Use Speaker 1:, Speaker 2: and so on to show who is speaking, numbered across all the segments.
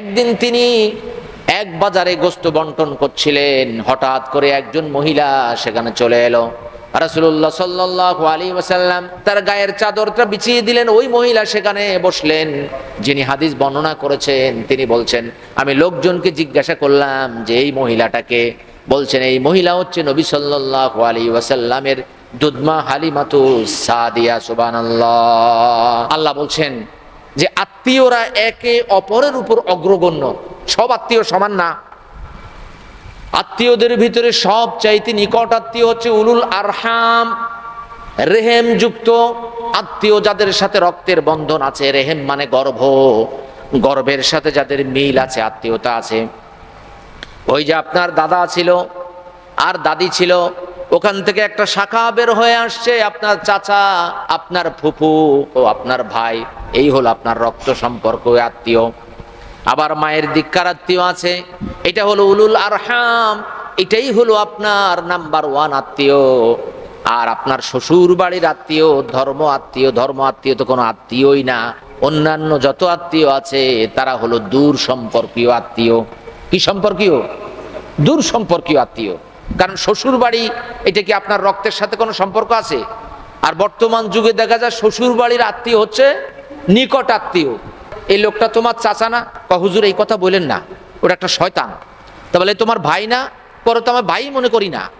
Speaker 1: একদিন তিনি এক বাজারে গোস্ত বন্টন করছিলেন। হঠাৎ করে একজন মহিলা সেখানে চলে এলো। রাসুল্লাহ সাল্লাহ আলী ওয়াসাল্লাম তার গায়ের চাদরটা বিছিয়ে দিলেন। ওই মহিলা সেখানে বসলেন, যিনি হাদিস বর্ণনা করেছেন, তিনি বলছেন, আমি লোকজনকে জিজ্ঞাসা করলাম যে এই মহিলাটাকে। বলছেন, এই মহিলা হচ্ছে নবী সাল্লাহ আলী ওয়াসাল্লামের দুধমা হালিমাতু সাদিয়া সুবান আল্লাহ বলছেন যে আত্মীয়রা একে অপরের উপর অগ্রগণ্য। সব আত্মীয় সমান না। আত্মীয়দের ভিতরে সব চাইতে নিকট আত্মীয় হচ্ছে উলুল আরহাম, রেহেম যুক্ত। আত্মীয় যাদের সাথে রক্তের বন্ধন আছে, রেহেম মানে গর্ভ। গর্ভের সাথে যাদের মিল আছে, আত্মীয়তা আছে। ওই যে আপনার দাদা ছিল, আর দাদি ছিল ওখান থেকে একটা শাখা বের হয়ে আসছে, আপনার চাচা, আপনার ফুফু ও আপনার ভাই, এই হলো আপনার রক্ত সম্পর্ক আত্মীয়। আবার মায়ের দিককার আত্মীয় আছে, এটা হলো উলুল আরহাম, এটাই হলো আপনার নাম্বার ওয়ান আত্মীয়। আর আপনার শ্বশুর বাড়ির আত্মীয়, ধর্ম আত্মীয় ধর্ম আত্মীয় তো কোনো আত্মীয়ই না। অন্যান্য যত আত্মীয় আছে, তারা হলো দূর সম্পর্কীয় আত্মীয়। কি সম্পর্কীয়? দূর সম্পর্কীয় আত্মীয়। কারণ শ্বশুর বাড়ি এটা কি আপনার রক্তের সাথে কোনো সম্পর্ক আছে? আর বর্তমান যুগে দেখা যায় শ্বশুর বাড়ির আত্মীয় হচ্ছে নিকট আত্মীয়। এই লোকটা তোমার চাচা না? বা হুজুর, এই কথা বলেন না। ওটা একটা শয়তান। তা বলে তোমার ভাই না? পরে তো আমার ভাই মনে করি না।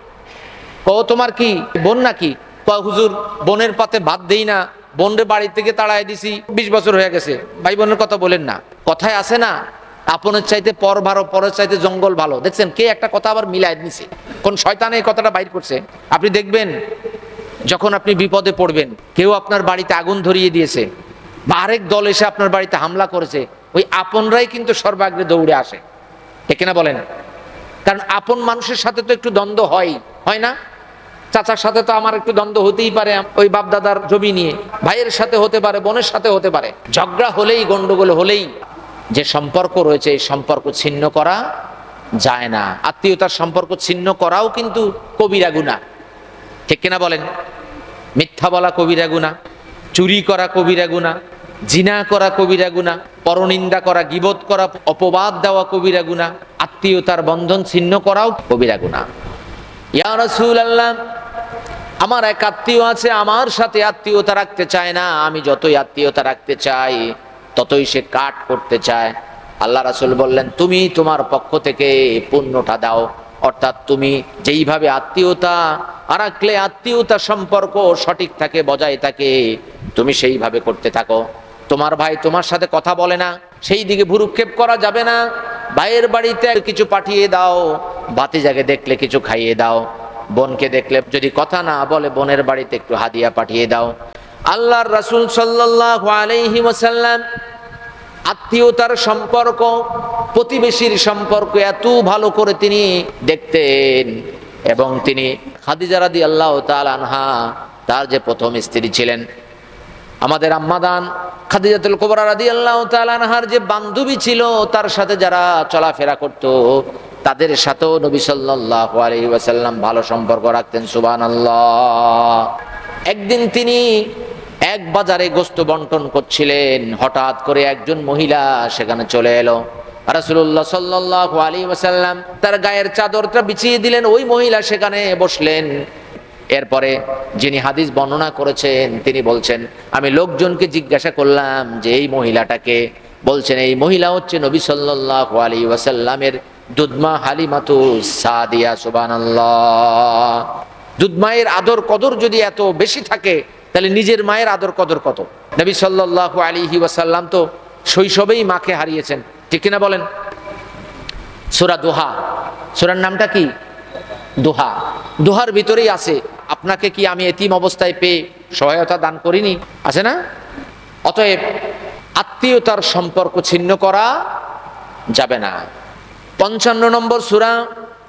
Speaker 1: ও তোমার কি বোন নাকি? বা হুজুর, বোনের পাতে ভাত দেই না। বোনরে বাড়ি থেকে তাড়াই দিছি। বিশ বছর হয়ে গেছে। ভাই বোনের কথা বলেন না। কথায় আছে না? আপনের চাইতে পর ভালো, পরের চাইতে জঙ্গল ভালো। দেখছেন, কে একটা কথা আবার মিলায় নিছে কোন শয়তান এই কথাটা বাইর করছে? আপনি দেখবেন, যখন আপনি বিপদে পড়বেন, কেউ আপনার বাড়িতে আগুন ধরিয়ে দিয়েছে, বা আরেক দল এসে আপনার বাড়িতে হামলা করেছে, ওই আপনরাই কিন্তু সর্বাগ্রে দৌড়ে আসে। ঠিক কিনা বলেন? কারণ আপন মানুষের সাথে তো একটু দ্বন্দ্ব হয় হয় না? চাচার সাথে তো আমার একটু দ্বন্দ্ব হতেই পারে, ওই বাপ দাদার জমি নিয়ে। ভাইয়ের সাথে হতে পারে, বোনের সাথে হতে পারে। ঝগড়া হলেই, গন্ডগোল হলেই যে সম্পর্ক রয়েছে, এই সম্পর্ক ছিন্ন করা যায় না। আত্মীয়তার সম্পর্ক ছিন্ন করাও কিন্তু কবিরা গুণা ঠিক কিনা বলেন? মিথ্যা বলা কবিরা গুণা চুরি করা কবিরা গুণা জিনা করা কবিরা গুণা পরনিন্দা করা, গিবত করা, অপবাদ দেওয়া কবিরা গুণা আত্মীয়তার বন্ধন ছিন্ন করাও কবিরা গুণা ইয়া রাসূলুল্লাহ, আমার এক আত্মীয় আছে, আমার সাথে আত্মীয়তা রাখতে চায় না, আমি যতই আত্মীয়তা রাখতে চাই ততই সে কাট করতে চায়। আল্লাহ রাসূল বললেন, তুমি তোমার পক্ষ থেকে পুণ্যটা দাও। অর্থাৎ তুমি যেইভাবে আত্মীয়তা রাখলে আত্মীয়তা সম্পর্ক সঠিক থাকে, বজায় থাকে, তুমি সেইভাবে করতে থাকো। তোমার ভাই তোমার সাথে কথা বলে না, সেই দিকে ভুরুক্ষেপ করা যাবে না। ভাইয়ের বাড়িতে কিছু পাঠিয়ে দাও, ভাতিজাকে দেখলে কিছু খাইয়ে দাও। বোনকে দেখলে যদি কথা না বলে, বোনের বাড়িতে একটু হাদিয়া পাঠিয়ে দাও। আল্লাহর রাসূল সাল্লাল্লাহু আলাইহি ওয়াসাল্লাম আত্মীয়তার সম্পর্ক, প্রতিবেশীর সম্পর্ক এত ভালো করে তিনি দেখতেন এবং তিনি খাদিজা রাদি আল্লাহ আনহা, তার যে প্রথম স্ত্রী ছিলেন। আমাদের আম্মাদান খাদিজাতুল কোবরা রাদি আল্লাহ আনহার যে বান্ধবী ছিল, তার সাথে যারা চলাফেরা করত, তাদের সাথেও নবী সাল্লাল্লাহু আলাইহি ওয়াসাল্লাম ভালো সম্পর্ক রাখতেন, সুবহানাল্লাহ। একদিন তিনি এক বাজারে গোস্ত বন্টন করছিলেন। হঠাৎ করে একজন মহিলা সেখানে চলে এলো। রাসুল্লাহ সাল্লাহ আলী ওসাল্লাম তার গায়ের চাদরটা বিছিয়ে দিলেন। ওই মহিলা সেখানে বসলেন। এরপরে যিনি হাদিস বর্ণনা করেছেন, তিনি বলছেন, আমি লোকজনকে জিজ্ঞাসা করলাম যে এই মহিলাটাকে। বলছেন, এই মহিলা হচ্ছে নবী সাল্লাহ আলী ওয়াসাল্লামের দুধমা হালিমাতু সাদিয়া সুবান দুধমায়ের আদর কদর যদি এত বেশি থাকে তাহলে নিজের মায়ের আদর কদর কত? নবী সাল্লাহ আলিহি ওয়াসাল্লাম তো শৈশবেই মাকে হারিয়েছেন। ঠিক কিনা বলেন? সুরা দোহা। সুরার নামটা কি? দোহা। দোহার ভিতরেই আছে, আপনাকে কি আমি এতিম অবস্থায় পেয়ে সহায়তা দান করিনি? আছে না? অতএব আত্মীয়তার সম্পর্ক ছিন্ন করা যাবে না। পঞ্চান্ন নম্বর সুরা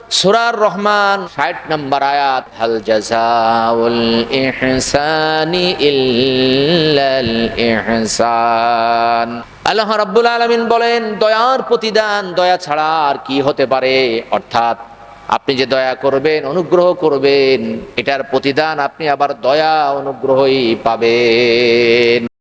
Speaker 1: সুরার রহমান ষাট নম্বর আয়াত, হাল জাজাউল ইহসানি ইল্লাল ইহসান। আল্লাহ রাব্বুল আলামিন বলেন, দয়ার প্রতিদান, দয়া ছাড়া আর কি হতে পারে? অর্থাৎ আপনি যে দয়া করবেন, অনুগ্রহ করবেন, এটার প্রতিদান আপনি আবার দয়া, অনুগ্রহই পাবেন।